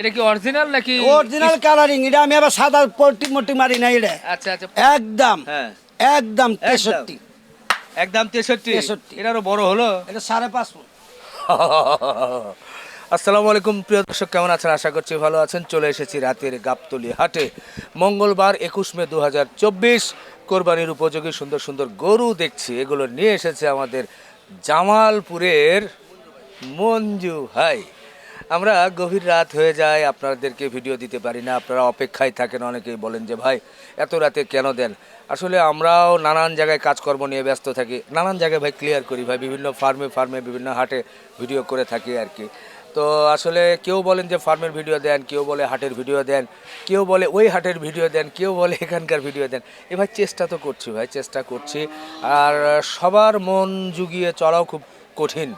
এটা কি অরিজিনাল নাকি অরিজিনাল কালারিং এটা আমি আবার সাদা পল্টি মল্টি মারি না এটা। আচ্ছা আচ্ছা। একদম হ্যাঁ। একদম তেষট্টি। একদম তেষট্টি? 63 এটা আরও বড় হলো? এটা সাড়ে পাঁচ ফুট। আসসালামু আলাইকুম প্রিয় দর্শক কেমন আছেন? আশা করছি ভালো আছেন। চলে এসেছি রাতের গাবতলি হাটে। মঙ্গলবার একুশ মে দু হাজার চব্বিশ কোরবানির উপযোগী সুন্দর সুন্দর গরু দেখছি। এগুলো নিয়ে এসেছে আমাদের জামালপুরের মঞ্জু ভাই। আমরা গভীর রাত হয়ে যায়, আপনাদেরকে ভিডিও দিতে পারি না, আপনারা অপেক্ষায় থাকেন, অনেকেই বলেন যে, ভাই, এত রাতে কেন দেন? আসলে আমরাও নানান জায়গায় কাজকর্ম নিয়ে ব্যস্ত থাকি, নানান জায়গায় ভাই ক্লিয়ার করি, ভাই, বিভিন্ন ফার্মে ফার্মে বিভিন্ন হাটে ভিডিও করে থাকি আর কি। তো আসলে কেউ বলেন যে ফার্মের ভিডিও দেন, কেউ বলে, হাটের ভিডিও দেন, কেউ বলে, ওই হাটের ভিডিও দেন, কেউ বলে, এখানকার ভিডিও দেন, এ ভাই চেষ্টা তো করছি, ভাই, চেষ্টা করছি। আর সবার মন জুগিয়ে চলাও খুব কঠিন।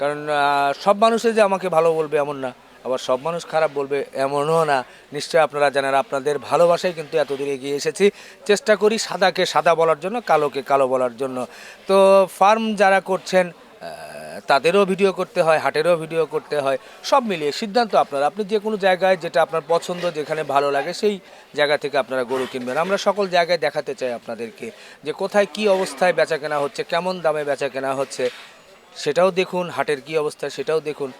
কারণ সব মানুষে যে আমাকে ভালো বলবে এমন না, আবার সব মানুষ খারাপ বলবে এমনও না। নিশ্চয়ই আপনারা জানেন, আপনাদের ভালোবাসায় কিন্তু এতদূর এগিয়ে এসেছি। চেষ্টা করি সাদাকে সাদা বলার জন্য, কালোকে কালো বলার জন্য। তো ফার্ম যারা করছেন তাদেরও ভিডিও করতে হয়, হাটেরও ভিডিও করতে হয়, সব মিলিয়ে সিদ্ধান্ত আপনার। আপনি যে কোনো জায়গায় যেটা আপনার পছন্দ, যেখানে ভালো লাগে, সেই জায়গা থেকে আপনারা গরু কিনবেন। আমরা সকল জায়গায় দেখাতে চাই আপনাদেরকে যে কোথায় কি অবস্থায় বেচা কেনা হচ্ছে, কেমন দামে বেচা কেনা হচ্ছে সেটাও দেখুন হাটের কি অবস্থা সেটাও দেখুন।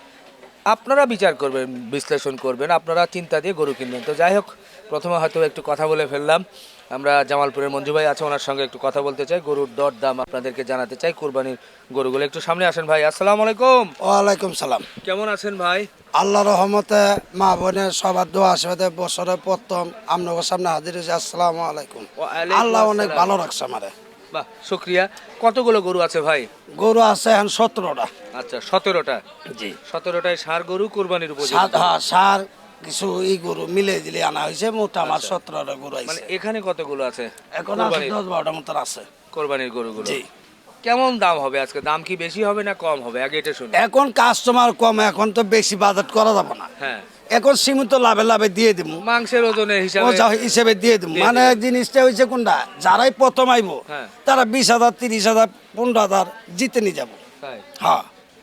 আপনারা বিচার করবেন বিশ্লেষণ করবেন আপনারা চিন্তা দিয়ে গরু কিনবেন। তো যাই হোক প্রথমে হয়তো একটু কথা বলে ফেললাম। আমরা জামালপুরের মঞ্জু ভাই আছে ওনার সঙ্গে একটু কথা বলতে চাই। গরুর দর দাম আপনাদেরকে জানাতে চাই কোরবানির গরুগুলো একটু সামনে আসেন ভাই। আসসালামু আলাইকুম। ওয়ালাইকুম সালাম। কেমন আছেন ভাই? আল্লাহ রহমতে মা বোনের সবার দোয়া আশীর্বাদে বছরে প্রথম আপনাদের সামনে হাজির হয়েছে। আসসালামু আলাইকুম। আল্লাহ অনেক ভালো রাখছে আমারে। বাহ শুক্রিয়া। কতগুলো গরু আছে ভাই? গরু আছে এখন সতেরোটা। আচ্ছা সতেরোটা? জি। সতেরোটায় সার গরু কোরবানির সাত হ্যাঁ সার কিছু ই গরু মিলে দিলে আনা হয়েছে মোটা আমার সতেরোটা গরু মানে আছে এখানে কতগুলো আছে? এখন আছে দশ বারোটা মতন আছে। কোরবানির গরুগুলো? জি। কেমন দাম হবে আজকে? দাম কি বেশি হবে না কম হবে? আগে এটা শুনি এখন কাস্টমার কম এখন তো বেশি বাজেট করা যাবে না। হ্যাঁ। এখন সীমিত লাভে লাভে দিয়ে দিব মাংসের ওজনের হিসাবে হিসেবে দিয়ে দিব মানে জিনিসটা হয়েছে কোনটা? যারাই প্রথম আইব হ্যাঁ। তারা বিশ হাজার তিরিশ হাজার পনেরো হাজার জিতে নিয়ে যাব। হ্যাঁ।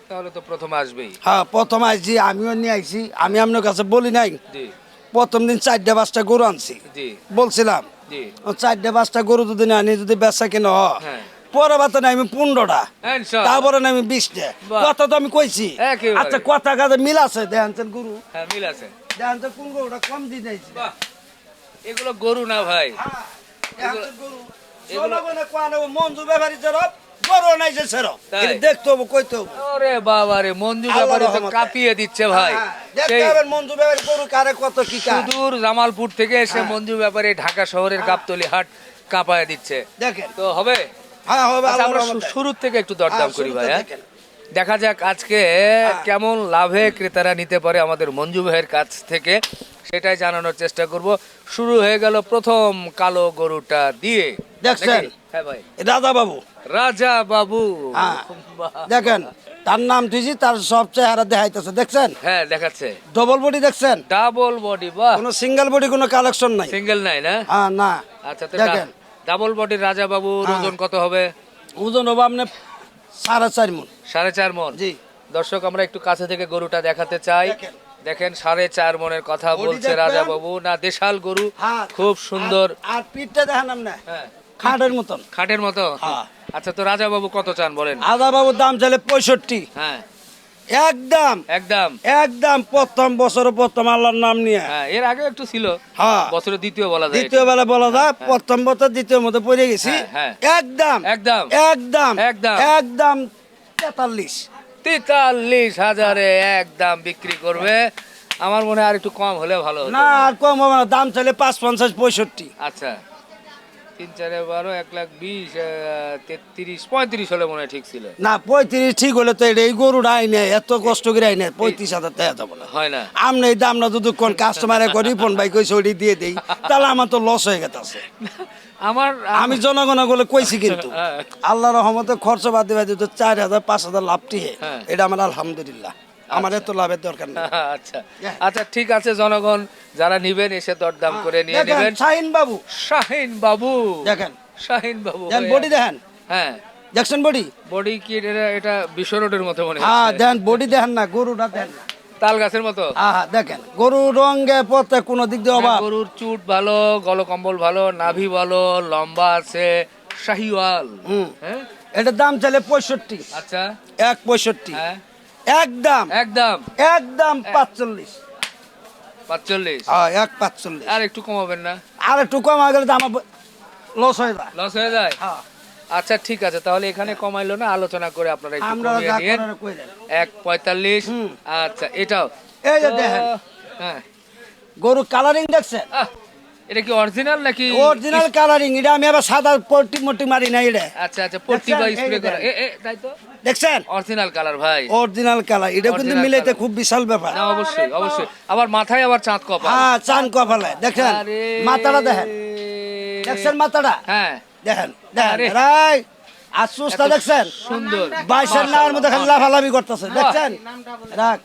তাহলে তো প্রথম আসবেই। হ্যাঁ প্রথম আইছি আমিও নিয়ে আইছি। আমি আপনার কাছে বলি নাই। প্রথম দিন চারটে পাঁচটা গরু আনছি। বলছিলাম চারটে পাঁচটা গরু যদি না আনি যদি বেচা কিনা। পরে বাতে আমি পনেরোটা। তারপরে আমি বিশটা। কথা তো আমি কইছি। আচ্ছা কথা কাজে মিল আছে? গরু। হ্যাঁ মিল আছে। কোন গরুটা কম দিয়ে দিয়েছি। এগুলো গরু না ভাই? হ্যাঁ, গরু। মঞ্জু ব্যাপারী গরু নাই যে সেরব তাই? এটা দেখতে হবে কইতে হবে। ওরে বাবা রে মঞ্জু আল্লাহর ব্যাপারে তো কাঁপিয়ে দিচ্ছে ভাই। হ্যাঁ, মঞ্জু ব্যাপারী গরু কারে কত কি সুদূর জামালপুর থেকে এসে। মঞ্জু ব্যাপারে ঢাকা শহরের গাবতলি হাট কাঁপায় দিচ্ছে। দেখেন। তো হবে? হ্যাঁ আচ্ছা, আমরা। শুরুর থেকে একটু দরদাম হ্যাঁ, করি ভাই হ্যাঁ? দেখা যাক আজকে কেমন লাভে ক্রেতারা নিতে পারে আমাদের মঞ্জু ভাইয়ের কাছ থেকে। সেটাই জানানোর চেষ্টা করব। শুরু হয়ে গেল প্রথম কালো গরুটা দিয়ে। দেখছেন? হ্যাঁ ভাই। দাদা বাবু রাজা বাবু। হ্যাঁ। দেখেন তার নাম তুইছি তার সব চেহারা দেখাইতেছে। দেখছেন? হ্যাঁ দেখাচ্ছে। ডবল বডি দেখছেন? ডাবল বডি বাহ। কোনো সিঙ্গেল বডি কোনো কালেকশন নাই। সিঙ্গেল নাই না? হ্যাঁ না। আচ্ছা দেখেন। ডাবল বডির রাজা বাবুর হ্যাঁ। ওজন কত হবে? ওজন হবে আপনি সাড়ে চার মন। সাড়ে চার মন। জি। দর্শক আমরা একটু কাছে থেকে গরুটা দেখাতে চাই। দেখেন। সাড়ে চার মনের কথা বলছে রাজা বাবু না দেশাল গরু হ্যাঁ। খুব সুন্দর। আর- আর পিঠটা দেখেন আপনি। হ্যাঁ। খাটের মতন। খাটের মতো? হ্যাঁ। আচ্ছা তো রাজা বাবু কত চান বলেন? রাজা বাবুর দাম চাইলে পঁয়ষট্টি। হ্যাঁ। একদম। একদম। একদম প্রথম বছর প্রথম আল্লাহর নাম নিয়ে। হ্যাঁ এর আগে একটু ছিল। হ্যাঁ। বছরের দ্বিতীয় বলা যায় দ্বিতীয় বেলা বলা যায় প্রথম বছর দ্বিতীয় মতো পড়ে গেছি। হ্যাঁ, একদম। একদম। একদম। একদম। একদম। তেতাল্লিশ। তেতাল্লিশ হাজারে একদম বিক্রি করবে। আমার মনে হয় আর একটু কম হলে ভালো না আর কম হবে না। দাম চাইলে পাঁচ পঞ্চাশ পঁয়ষট্টি। আচ্ছা। তিন চারে বারো এক লাখ বিশ তেত্রিশ পঁয়ত্রিশ হলে মনে ঠিক ছিল। না পঁয়ত্রিশ ঠিক হলে তো এটা এই গরুটা আইনে এত কষ্ট করে আইনে পঁয়ত্রিশ হাজার দেওয়া যাবে না। হয় না। আমরা এই দামটা যদি কোন কাস্টমারে করি ফোন ভাই কইছে ওটি দিয়ে দেই তাহলে আমার তো লস হয়ে গেছে আমার আমি জনগণ বলে কইছি কিন্তু হ্যাঁ। আল্লাহ রহমতে খরচ বাদ দিবা দিত চার হাজার পাঁচ হাজার লাভটি হ্যাঁ। এটা আমার আলহামদুলিল্লাহ। আমার তো লাভের দরকার নেই। আচ্ছা। আচ্ছা ঠিক আছে জনগণ যারা নিবেন এসে দরদাম করে নিয়ে নেবেন। শাহিন বাবু। শাহিন বাবু। দেখেন। শাহিন বাবু দেখেন বডি দেখেন। হ্যাঁ। দেখছেন বডি বডি কি এটা এটা বিশ্ব রোডের মতো মনে হয় হ্যাঁ হচ্ছে দেখেন বডি দেখেন না গরুটা দেখেন না। তাল গাছের মতো? আহা দেখেন গরু রঙে পথে কোনো দিক দিয়ে অভাব। গরুর চুট ভালো গলকম্বল ভালো নাভি ভালো লম্বা আছে শাহিওয়াল। হুম। হ্যাঁ? এটার দাম চাইলে পঁয়ষট্টি। আচ্ছা। এক পঁয়ষট্টি। হ্যাঁ। একদম। একদম। একদম পাঁচচল্লিশ। পাঁচচল্লিশ। হ্যাঁ এক পাঁচচল্লিশ। আর একটু কমাবেন না? আর একটু কম গেলে তো আমার লস হয়ে যায়। লস হয়ে যায়? হ্যাঁ। আচ্ছা ঠিক আছে তাহলে এখানে কমাইলো না আলোচনা করে আপনারা একটু কমিয়ে নিন এক পঁয়তাল্লিশ। আচ্ছা এটাও। এই যে দেখেন। হ্যাঁ। গরু কালারিং দেখছেন আহ, এটা কি অরিজিনাল নাকি অরিজিনাল কালারিং এটা আমি আবার সাদা পট্টি মট্টি মারি না এটা। আচ্ছা আচ্ছা পট্টি বা স্প্রে করা। এ এ তাই তো? দেখছেন? অরিজিনাল কালার ভাই। অরিজিনাল কালার এটা কিন্তু মিলাইতে খুব বিশাল ব্যাপার। না অবশ্যই অবশ্যই। আবার মাথায় আবার চাঁদ কপা হ্যাঁ চান কপালে দেখেন মাথাটা দেখেন। দেখছেন মাথাটা? হ্যাঁ। দেখেন দেখেন। রাই আর সুস্থা দেখছেন? সুন্দর। বাইশের নামের মধ্যে খালি লাফালাফি করতেছে দেখছেন? রাখ।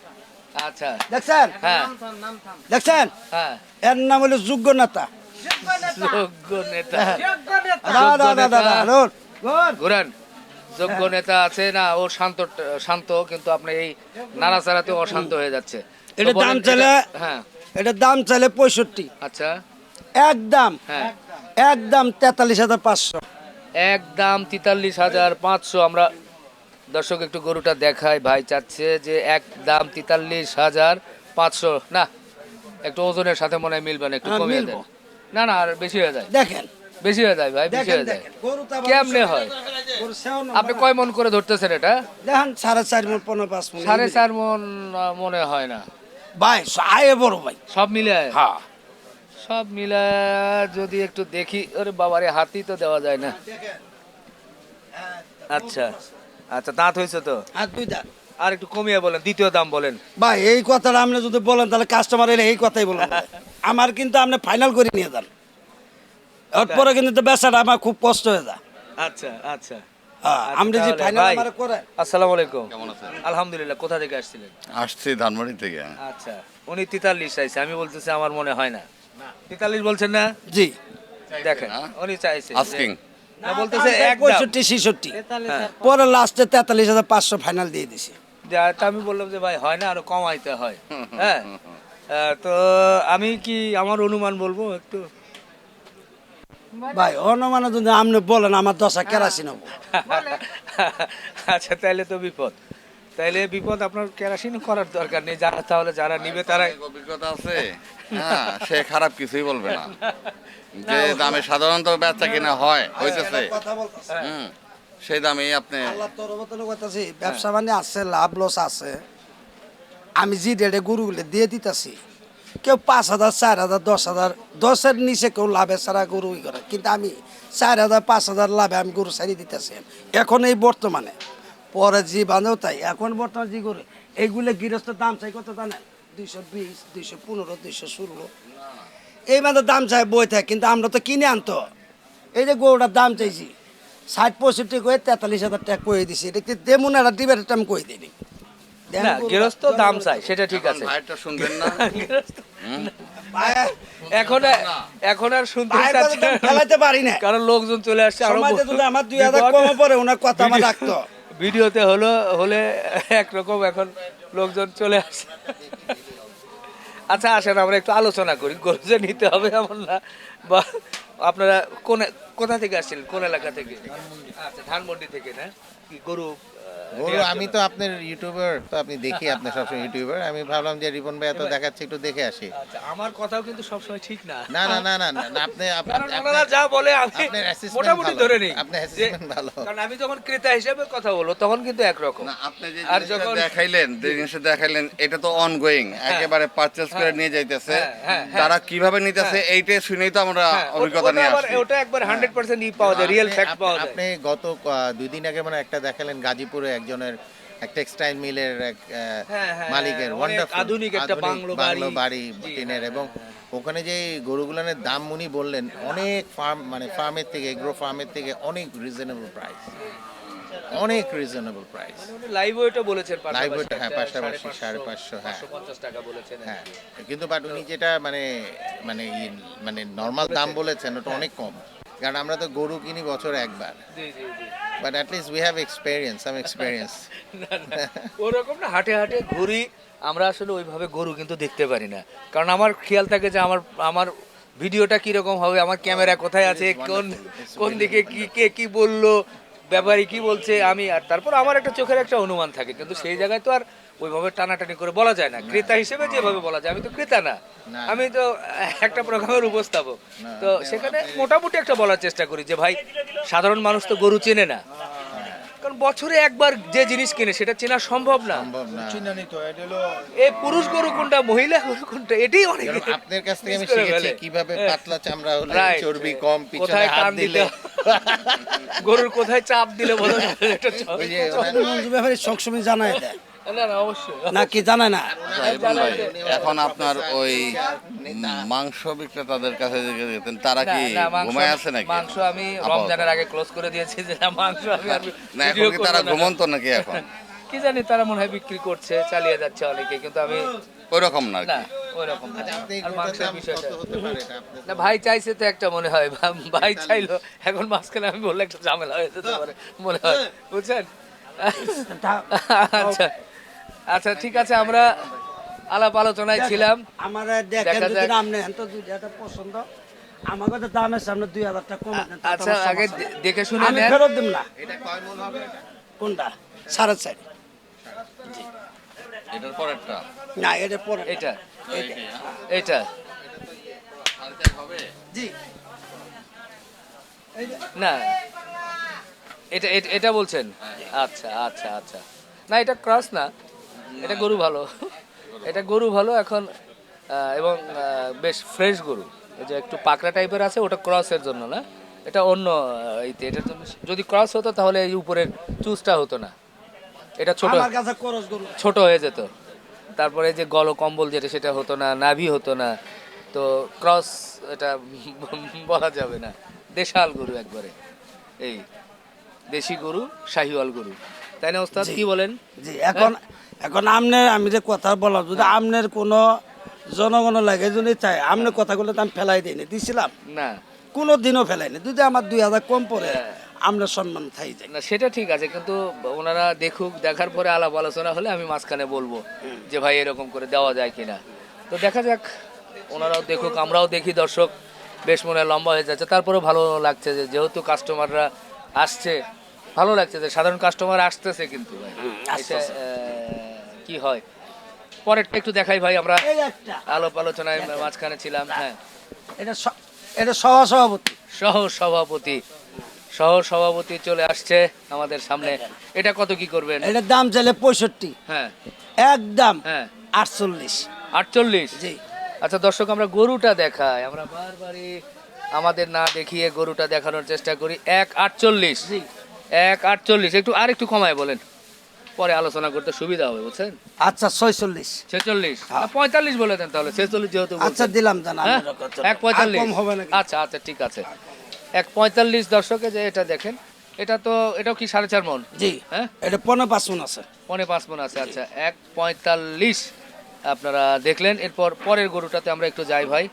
আচ্ছা। দেখছেন? হ্যাঁ। দেখছেন? হ্যাঁ। এর নাম হলো যোগ্য নেতা। যোগ্য নেতা। দা দা দা দা দা যোগ্য নেতা। আছে না ও শান্ত শান্ত কিন্তু আপনি এই নাড়াচাড়াতে অশান্ত হয়ে যাচ্ছে। এটা দাম এটা- চাইলে- হ্যাঁ। এটার দাম চাইলে পঁয়ষট্টি। আচ্ছা। একদম হ্যাঁ। একদম তেতাল্লিশ হাজার পাঁচশো। একদম তেতাল্লিশ হাজার পাঁচশো। আমরা দর্শক একটু গরুটা দেখায় ভাই চাচ্ছে যে এক দাম তেতাল্লিশ হাজার পাঁচশো। না একটু ওজনের সাথে মনে হয় মিলবে না একটু হ্যাঁ, কমিয়ে। দেন। না না আর বেশি হয়ে যায়। দেখেন। বেশি হয়ে যায় ভাই বেশি হয়ে যায়। কেমনে হয়? আপনি কয় মন করে ধরতেছেন এটা? দেখেন সাড়ে চার মন পনেরো পাঁচ মন সাড়ে চার মন মনে হয় না। ভাই আয়ে বড় ভাই। সব মিলে হ্যাঁ। সব মিলে যদি একটু দেখি আরে বাবারে হাতি তো দেওয়া যায় না। আচ্ছা। আচ্ছা দাঁত হয়েছে তো? আর দুই দাঁত আর একটু কমিয়ে বলেন দ্বিতীয় দাম বলেন। ভাই এই কথাটা আপনি যদি বলেন তাহলে কাস্টমার এলে এই কথাই বলেন আমার কিন্তু আপনি ফাইনাল করে নিয়ে যান। এরপরে কিন্তু তো বেচাটা আমার খুব কষ্ট হয়ে যায়। আচ্ছা আচ্ছা। হ্যাঁ, আচ্ছা, আপনি যে ফাইনাল আমার করে আসসালামু আলাইকুম। কেমন আছেন? আলহামদুলিল্লাহ কোথা থেকে আসছিলেন? আসছি থেকে। আচ্ছা উনি তেতাল্লিশ চাইছে আমি বলতেছি আমার মনে হয় না। তেতাল্লিশ বলছেন না? জি। দেখেন উনি চাইছে? যে- না বলতেছে এক পঁয়ষট্টি ছেষট্টি। হ্যাঁ। পরে লাস্টে তেতাল্লিশ হাজার পাঁচশো ফাইনাল দিয়ে দিছি। তা আমি বললাম যে ভাই হয় না আরও কমাইতে হয়। হ্যাঁ। তো আমি কি আমার অনুমান বলব একটু? ভাই অনুমান যদি আপনি বলেন আমার দশা কেরাসিন হব। আচ্ছা তাহলে তো বিপদ। তাইলে বিপদ আপনার কেরাসিন করার দরকার নেই যারা তাহলে যারা নিবে অনেক অভিজ্ঞতা আছে। হ্যাঁ সে খারাপ কিছুই বলবে না। যে দামে সাধারণত বেচা কিনা হয় হইতেছে। হুম সেই দামেই আপনি আল্লাহ তোর মতন করতেছি ব্যবসা মানে আছে লাভ লস আছে। আমি যে রেটে গরুগুলো দিয়ে দিতেছি কেউ পাঁচ হাজার চার হাজার দশ হাজার দশের নিচে কেউ লাভে ছাড়া গরু করে। কিন্তু আমি চার হাজার পাঁচ হাজার লাভে আমি গরু ছাড়িয়ে দিতেছি। এখন এই বর্তমানে পরে যে বাঁধেও তাই। এখন বর্তমান যে গরু এইগুলো গৃহস্থ দাম চাই কত জানেন দুইশো বিশ দুইশো পনেরো দুইশো ষোলো। এই মাত্র দাম চাই বই থাকে কিন্তু আমরা তো কিনে আনতো। এই যে গরুটার দাম চাইছি ষাট পঁয়ষট্টি করে তেতাল্লিশ হাজার টাকা করে দিছি। এটা কি তেমন একটা ডিবের আমি কই দিই না গৃহস্থ দাম চাই সেটা ঠিক আছে। শুনবেন না। এখন এখন আর শুনতে চাচ্ছি পারি না। কারণ লোকজন চলে আসছে আরও আমার দুই হাজার। কমে পড়ে ওনার কথা আমার রাখতো। ভিডিওতে হলো, হলে একরকম এখন লোকজন চলে আসে। আচ্ছা আসেন, আমরা একটু আলোচনা করি। গরু নিতে হবে এমন না। বা আপনারা কোন কোথা থেকে আসছিলেন? কোন এলাকা থেকে? আচ্ছা ধানমন্ডি থেকে, না? কি গরু আহ, আমি তো আপনার ইউটিউবার তো আপনি দেখি আপনার সবসময় ইউটিউবার আমি ভাবলাম যে রিপন ভাই তো দেখাচ্ছে একটু দেখে আসি। আচ্ছা আমার কথাও কিন্তু সবসময় ঠিক না। না না না না আপনি আপনি- আপনি- ওনারা যা বলে আমি মোটামুটি ধরে নিই। আপনার যে- assessment ভালো। কারণ আমি যখন ক্রেতা হিসেবে কথা বলব তখন কিন্তু একরকম। না আপনি যে আর যখন- দেখাইলেন যে জিনিসটা দেখাইলেন এটা তো অনগোয়িং একেবারে পারচেজ করে নিয়ে যাইতেছে। হ্যাঁ, হ্যাঁ, হ্যাঁ। তারা কীভাবে নিতেছে এইটাই শুনেই তো আমরা হ্যাঁ, অভিজ্ঞতা নিয়ে আসছি। ওটা একবার হান্ড্রেড পার্সেন্ট ই পাওয়া যায় রিয়েল ফ্যাক্ট আপনি- পাওয়া যায়। আপনি গত দুই দিন আগে মানে একটা দেখালেন গাজীপুরে একজনের টেক্সটাইল মিলের এক আহ, হ্যাঁ, হ্যাঁ, মালিকের আধুনিক একটা বাংলো বাড়ি। টিনের হ্যাঁ, এবং ওখানে যে গরুগুলানের দাম উনি বললেন অনেক ফার্ম মানে ফার্মের থেকে এগ্রো ফার্মের থেকে অনেক রিজনেবল প্রাইস অনেক রিজনেবল প্রাইস লাইভ ওয়েটও বলেছেন হ্যাঁ, পাশাপাশি, সাড়ে পাঁচশো, হ্যাঁ। টাকা বলেছেন হ্যাঁ কিন্তু বাট উনি যেটা মানে মানে মানে নর্মাল দাম বলেছেন ওটা অনেক কম। কারণ আমরা তো গরু কিনি বছর একবার। But at least we have experience some experience ওরকম না হাটে হাটে ঘুরি আমরা আসলে ওইভাবে গরু কিন্তু দেখতে পারি না। কারণ আমার খেয়াল থাকে যে আমার আমার ভিডিওটা কীরকম হবে আমার ক্যামেরা কোথায় আছে কোন কোন দিকে কি কে কি বলল ব্যাপারী কি বলছে আমি আর তারপর আমার একটা চোখের একটা অনুমান থাকে কিন্তু সেই জায়গায় তো আর ওইভাবে টানাটানি করে বলা যায় না। ক্রেতা হিসেবে যেভাবে বলা যায় আমি তো ক্রেতা না। আমি তো একটা প্রোগ্রামের উপস্থাপক। তো সেখানে মোটামুটি একটা বলার চেষ্টা করি যে ভাই সাধারণ মানুষ তো গরু চেনে না। কারণ বছরে একবার যে জিনিস কিনে সেটা চেনা সম্ভব না। এই পুরুষ গরু কোনটা মহিলা গরু কোনটা এটাই অনেক আপনার কাছ থেকে আমি শিখেছি কীভাবে হ্যাঁ। পাতলা চামড়া হলে চর্বি কম পিছনে হাত দিলে। গরুর কোথায় চাপ দিলে বোঝা যাবে এটা ওই যে ব্যাপারে সবসময় জানাই দেয়। না না না কি জানায় না? ভাই, এখন আপনার ওই মাংস বিক্রেতাদের কাছে যেতেন, তারা কি ঘুমায় আছে নাকি? মাংস আমি রমজানের আগে ক্লোজ করে দিয়েছি যে মাংস আমি না এখন কি তারা ঘুমন্ত নাকি এখন? কি জানি তারা মনে হয় বিক্রি করছে চালিয়ে যাচ্ছে অনেকে কিন্তু আমি ওই রকম না ওই রকম আর মাংসের বিষয়টা? না ভাই চাইছে তো একটা মনে হয় ভাই চাইলো এখন মাঝখানে আমি বললে একটা ঝামেলা হয়ে যেতে পারে মনে হয়। বুঝছেন? আচ্ছা। আচ্ছা ঠিক আছে আমরা আলাপ আলোচনায় ছিলাম। আমার দেখেন দেখা যদি আপনি হেন তো পছন্দ। আমাকে তো দামের সামনে দুই হাজার টাকা কম আচ্ছা আগে। দেখে শুনে আমি ফেরত দিব না। এটা কয় মন হবে কোনটা? সাড়ে চারি। এটার পরেরটা? না এটা পরে এটা। তো হ্যাঁ? এটা। হবে? জি। না। এটা এটা- এটা বলছেন? আচ্ছা আচ্ছা আচ্ছা। না এটা ক্রস না। এটা গরু ভালো। এটা গরু ভালো এখন এবং বেশ ফ্রেশ গরু। যে একটু পাকড়া টাইপের আছে ওটা ক্রসের জন্য না। এটা অন্য আহ, ইতে এটার জন্য যদি ক্রস হতো তাহলে এই উপরের চুজটা হতো না। এটা ছোট ছোট হয়ে যেত। তারপরে যে গল কম্বল যেটা সেটা হতো না নাভি হতো না। তো ক্রস এটা বলা যাবে না। দেশাল গরু একবারে। এই দেশি গরু শাহিওয়াল গরু। তাই না ওস্তাদ? কি বলেন? জি এখন এখন আমনের আমি যে কথা বললাম যদি আমনের কোনো জনগণ লাগে যদি চাই আমনের কথাগুলো তো আমি ফেলাই দিইনি দিছিলাম। না। কোনো দিনও ফেলাইনি যদি আমার দুই হাজার কম পড়ে হ্যাঁ। আমনের সম্মান থাই যায়। না সেটা ঠিক আছে কিন্তু ওনারা দেখুক দেখার পরে আলাপ আলোচনা হলে আমি মাঝখানে বলব যে ভাই এরকম করে দেওয়া যায় কিনা। তো দেখা যাক ওনারাও দেখুক আমরাও দেখি দর্শক বেশ মনে লম্বা হয়ে যাচ্ছে। তারপরেও ভালো লাগছে যে যেহেতু কাস্টমাররা আসছে ভালো লাগছে যে সাধারণ কাস্টমার আসতেছে কিন্তু ভাই। এটা, আসতেছে। আহ, কি হয়? পরেরটা একটু দেখাই ভাই আমরা আলাপ আলোচনায় মাঝখানে ছিলাম হ্যাঁ। এটা এটা সহ সভাপতি সহ সভাপতি সহ সভাপতি চলে আসছে আমাদের সামনে। এটা কত কি করবেন? এটার দাম চাইলে পঁয়ষট্টি। হ্যাঁ। একদম হ্যাঁ। আটচল্লিশ। আটচল্লিশ? জি। আচ্ছা দর্শক আমরা গরুটা দেখাই। আমরা বারবারই আমাদের না দেখিয়ে গরুটা দেখানোর চেষ্টা করি। এক আটচল্লিশ। জি। এক আটচল্লিশ। একটু আর একটু কমায় বলেন। পরে আলোচনা করতে সুবিধা হবে বুঝছেন? আচ্ছা ছয়চল্লিশ। ছেচল্লিশ। হ্যাঁ। পঁয়তাল্লিশ বলে দেন তাহলে ছেচল্লিশ যেহেতু আচ্ছা দিলাম জানা হ্যাঁ? এক পঁয়তাল্লিশ। হবে নাকি? আচ্ছা আচ্ছা ঠিক আছে। এক পঁয়তাল্লিশ দর্শকে যে এটা দেখেন এটা তো এটাও কি সাড়ে চার মন? জি। হ্যাঁ? এটা পনেরো পাঁচ মন আছে। পনে পাঁচ মন আছে আচ্ছা। এক পঁয়তাল্লিশ আপনারা দেখলেন এরপর পরের গরুটাতে আমরা একটু যাই ভাই।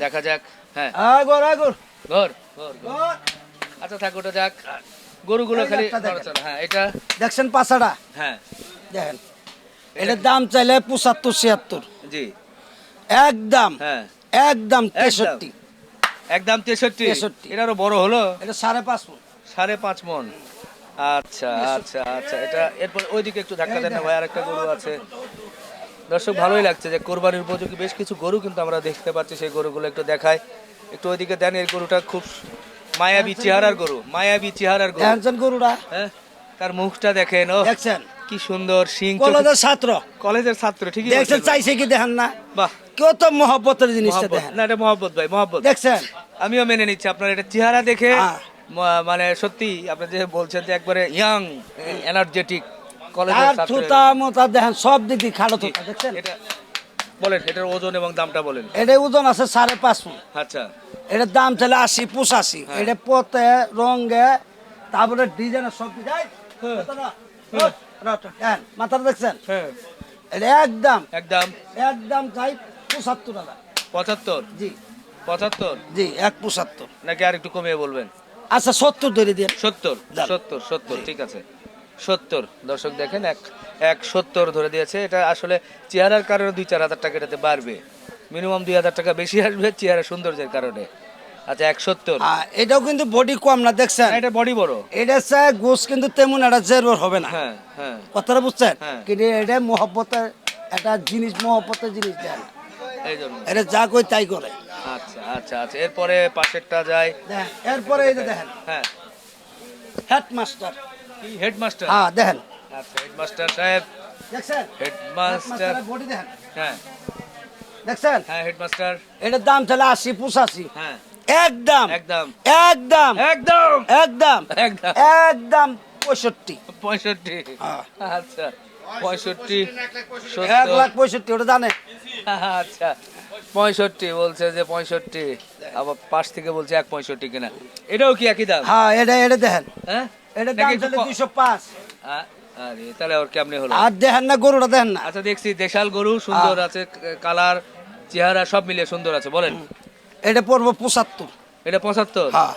দেখা। যাক হ্যাঁ। আগর আগর ঘর ঘর। ঘর। আচ্ছা থাক ওটা যাক। গরুগুলো খালি। হ্যাঁ এটা দেখছেন পাছাটা হ্যাঁ। দেখেন। এটার দাম চাইলে পঁচাত্তর ছিয়াত্তর। জি। একদম হ্যাঁ। একদম তেষট্টি। একদম তেষট্টি। 63 এটারও বড় হলো? এটা সাড়ে পাঁচ মন। সাড়ে পাঁচ মন। আচ্ছা আচ্ছা আচ্ছা। এটা এরপর ওইদিকে একটু ধাক্কা দেন না ভাই আরেকটা গরু আছে। দর্শক ভালোই লাগছে যে কোরবানির উপযোগী বেশ কিছু গরু কিন্তু আমরা দেখতে পাচ্ছি সেই গরুগুলো একটু দেখায় একটু ওইদিকে দেন এই গরুটা খুব মায়াবী চেহারার গরু মায়াবী চেহারার গরু। দেখছেন গরুটা। হ্যাঁ? তার মুখটা দেখেন ও দেখছেন কি সুন্দর সিং কলেজের ছাত্র। কলেজের ছাত্র ঠিকই দেখছেন চাইছে কি দেখেন না? বাহ। কেউ তো মহব্বতের জিনিসটা। দেখেন। না এটা মহব্বত ভাই মহব্বত। দেখছেন? আমিও মেনে নিচ্ছি আপনার এটা চেহারা দেখে হ্যাঁ। মানে সত্যি আপনি যে বলছেন যে একবারে ইয়াং এনার্জেটিক কলেজের ছাত্র আর থুতা মোতা দেখেন সব দিক দিয়ে খাটো থুতা দেখছেন? এটা বলেন এটার ওজন এবং দামটা বলেন। এটা ওজন আছে সাড়ে পাঁচ মন আচ্ছা। এটার দাম চাইলে আশি পঁচাশি। হ্যাঁ। এটা পতে রঙে তারপরে ডিজাইনের সব ডিজাইন মাথাটা দেখছেন? হ্যাঁ। এটা একদম। একদম। একদম চাই পঁচাত্তর টাকা পঁচাত্তর? জি। পঁচাত্তর? জি এক পঁচাত্তর। নাকি আর একটু কমিয়ে বলবেন? আচ্ছা সত্তর ধরে দিয়ে সত্তর সত্তর সত্তর ঠিক আছে। সত্তর। দর্শক দেখেন এক এক সত্তর ধরে দিয়েছে। এটা আসলে চেহারার কারণে দুই চার হাজার টাকা এটাতে বাড়বে। মিনিমাম দুই হাজার টাকা বেশি আসবে চেহারা সৌন্দর্যের কারণে। আচ্ছা এক সত্তর। এটাও কিন্তু বডি কম না দেখছেন? এটা বডি বড়। এটা চাই গোস কিন্তু তেমন একটা জেরবার হবে না। হ্যাঁ হ্যাঁ। কথাটা বুঝছেন? হ্যাঁ। কিন্তু এটা মহব্বতের একটা জিনিস মহব্বতের জিনিস দেন। এটা যা কই তাই করে। আচ্ছা আচ্ছা আচ্ছা। এরপরে পাশেরটা যায়। এরপরে এই যে দেখেন। হ্যাঁ। হেডমাস্টার কি হেডমাস্টার হ্যাঁ দেখেন। আচ্ছা হেডমাস্টার সাহেব। দেখছেন? হেডমাস্টার বডি দেখেন। হ্যাঁ। দেখছেন? হ্যাঁ হেডমাস্টার এটার দাম তাহলে আশি পঁচাশি। হ্যাঁ। একদম। একদম। একদম। একদম। একদম। একদম। একদম। পঁয়ষট্টি। পঁয়ষট্টি। হ্যাঁ। আচ্ছা পঁয়ষট্টি এক লাখ পঁয়ষট্টি ওটা জানে আচ্ছা পঁয়ষট্টি বলছে যে পঁয়ষট্টি আবার পাশ থেকে বলছে এক পঁয়ষট্টি কিনা। এটাও কি একই দাম? হ্যাঁ এটা এটা দেখেন। হ্যাঁ? এটা দাম আরে তাহলে ওর কেমনে হলো? আর দেখেন না গরুটা দেখেন না। আচ্ছা দেখছি দেশাল গরু সুন্দর আছে কালার চেহারা সব মিলিয়ে সুন্দর আছে বলেন। এটা পড়ব পঁচাত্তর। এটা পঁচাত্তর? হ্যাঁ।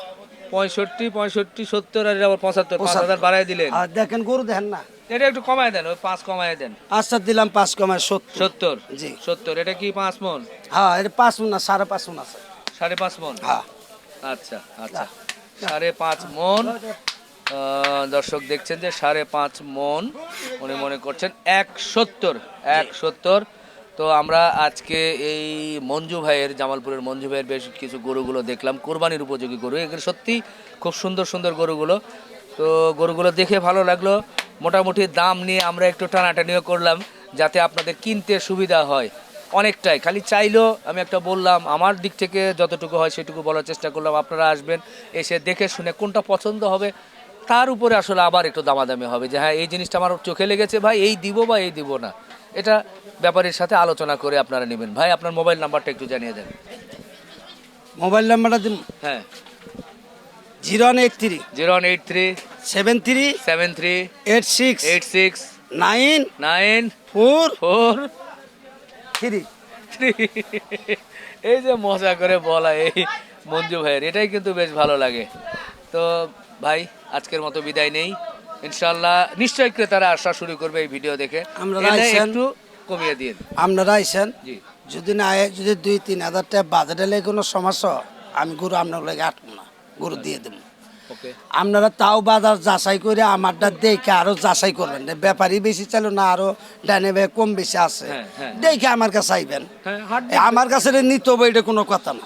পঁয়ষট্টি পঁয়ষট্টি সত্তর আর আবার পঁচাত্তর পাঁচ। হাজার বাড়াই দিলেন। আর দেখেন গরু দেখেন না। এটা একটু কমায় দেন ওই পাঁচ কমায় দেন। আচ্ছা দিলাম পাঁচ কমায় সত্তর। সত্তর? জি। সত্তর এটা কি পাঁচ মন? হ্যাঁ এটা পাঁচ মন না সাড়ে পাঁচ মন আছে। সাড়ে পাঁচ মন? হ্যাঁ। আচ্ছা আচ্ছা। সাড়ে পাঁচ মন। আহ, দর্শক দেখছেন যে সাড়ে পাঁচ মন উনি মনে করছেন এক সত্তর এক সত্তর তো আমরা আজকে এই মঞ্জু ভাইয়ের, জামালপুরের মঞ্জু ভাইয়ের বেশ কিছু গরুগুলো দেখলাম। কোরবানির উপযোগী গরু। এগুলো সত্যি খুব সুন্দর সুন্দর গরুগুলো। তো গরুগুলো দেখে ভালো লাগল। মোটামুটি দাম নিয়ে আমরা একটু টানাটানিও করলাম, যাতে আপনাদের কিনতে সুবিধা হয়। অনেকটাই। খালি চাইলেও আমি একটা বললাম, আমার দিক থেকে যতটুকু হয় সেটুকু বলার চেষ্টা করলাম। আপনারা আসবেন, এসে দেখে শুনে কোনটা পছন্দ হবে তার উপরে আসলে আবার একটু দামাদামি হবে যে হ্যাঁ এই জিনিসটা আমার চোখে লেগেছে ভাই এই দিব বা এই দিব না। এটা ব্যাপারের সাথে আলোচনা করে আপনারা নেবেন। ভাই আপনার মোবাইল নাম্বারটা একটু জানিয়ে দেন। মোবাইল নাম্বারটা দিন। হ্যাঁ। Zero one eight three. Zero one eight three. Seven three. Seven three. Eight six. Eight six. Nine. Nine. Four. Four. Three. এই যে মজা করে বলা এই মঞ্জু ভাইয়ের এটাই কিন্তু বেশ ভালো লাগে। তো ভাই আজকের মতো বিদায় নেই। ইনশাল্লাহ নিশ্চয়ই ক্রেতারা আসা শুরু করবে এই ভিডিও দেখে। আপনারা। একটু কমিয়ে দিন আপনারা আইসেন যদি না যদি দুই তিন হাজার টাকা বাজেটে লেগে কোনো সমস্যা আমি গরু আপনার লেগে আটবো না। গরু দিয়ে দেবো। ওকে। আপনারা তাও বাজার যাচাই করে আমারটা দেখে আরও যাচাই করবেন। ব্যাপারই বেশি চাইলো না আরও ভাই কম বেশি আছে। হ্যাঁ, হ্যাঁ। দেখে আমার কাছে আইবেন। হ্যাঁ আমার কাছে নিতে হবে এটা কোনো কথা না।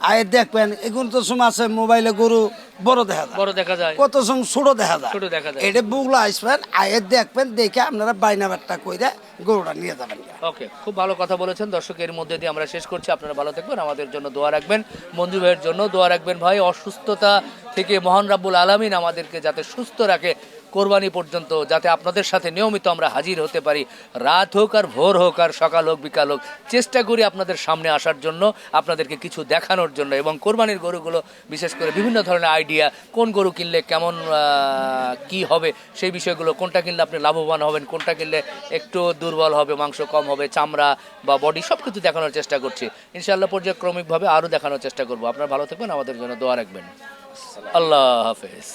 আয় দেখবেন এগুলো তো সময় আছে মোবাইলে গরু বড় দেখা যায়। বড় দেখা যায়। কত সময় ছোট দেখা যায়। ছোট দেখা যায়। এটা বুকলো আসবেন আয়ে দেখবেন দেখে আপনারা বাইনা বাট্টা কইরা গরুটা নিয়ে যাবেন। ওকে খুব ভালো কথা বলেছেন। দর্শক এর মধ্যে দিয়ে আমরা শেষ করছি। আপনারা ভালো থাকবেন আমাদের জন্য দোয়া রাখবেন। মঞ্জু ভাইয়ের জন্য দোয়া রাখবেন। ভাই অসুস্থতা থেকে মহান রাব্বুল আলামিন আমাদেরকে যাতে সুস্থ রাখে। কোরবানি পর্যন্ত, যাতে আপনাদের সাথে নিয়মিত আমরা হাজির হতে পারি। রাত হোক আর ভোর হোক আর সকাল হোক, বিকাল হোক, চেষ্টা করি আপনাদের সামনে আসার জন্য, আপনাদেরকে কিছু দেখানোর জন্য। এবং কোরবানির গরুগুলো, বিশেষ করে বিভিন্ন ধরনের আইডিয়া, কোন গরু কিনলে কেমন কি হবে, সেই বিষয়গুলো, কোনটা কিনলে আপনি লাভবান হবেন, কোনটা কিনলে একটু দুর্বল হবে, মাংস কম হবে, চামড়া বা বডি সব কিছু দেখানোর চেষ্টা করছি। ইনশাআল্লাহ পর্যায়ক্রমিকভাবে আরও দেখানোর চেষ্টা করব। আপনারা ভালো থাকবেন, আমাদের জন্য দোয়া রাখবেন। আল্লাহ হাফেজ।